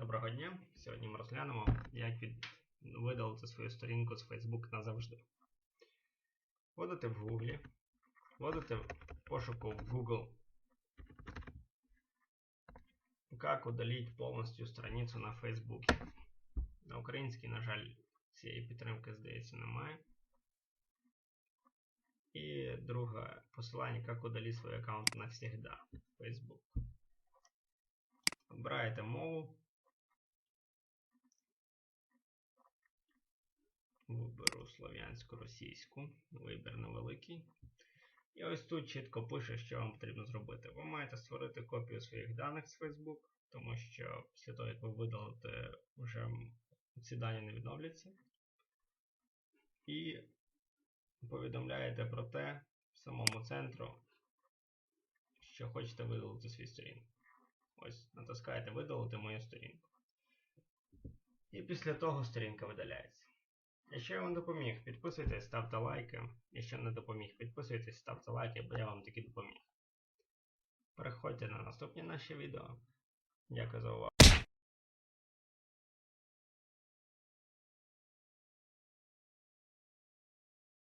Доброго дня! Сьогодні ми розглянемо, як від... видалити свою сторінку з Facebook назавжди. Вводите в Google, вводите в пошуку в Google Как удалить повністю страницю на Facebook. На українській, на жаль, цієї підтримки, здається, немає. І друге посилання, як удалить свій аккаунт навсегда в Facebook. Обираєте мову. Виберу слов'янську російську, вибір невеликий. І ось тут чітко пише, що вам потрібно зробити. Ви маєте створити копію своїх даних з Facebook, тому що після того, як ви видалите, вже ці дані не відновляться. І повідомляєте про те самому центру, що хочете видалити свій сторінку. Ось, натискаєте видалити мою сторінку. І після того сторінка видаляється. Якщо я вам допоміг, підписуйтесь, ставте лайки. Якщо не допоміг, підписуйтесь, ставте лайки, бо я вам таки допоміг. Переходьте на наступні наші відео. Дякую за увагу.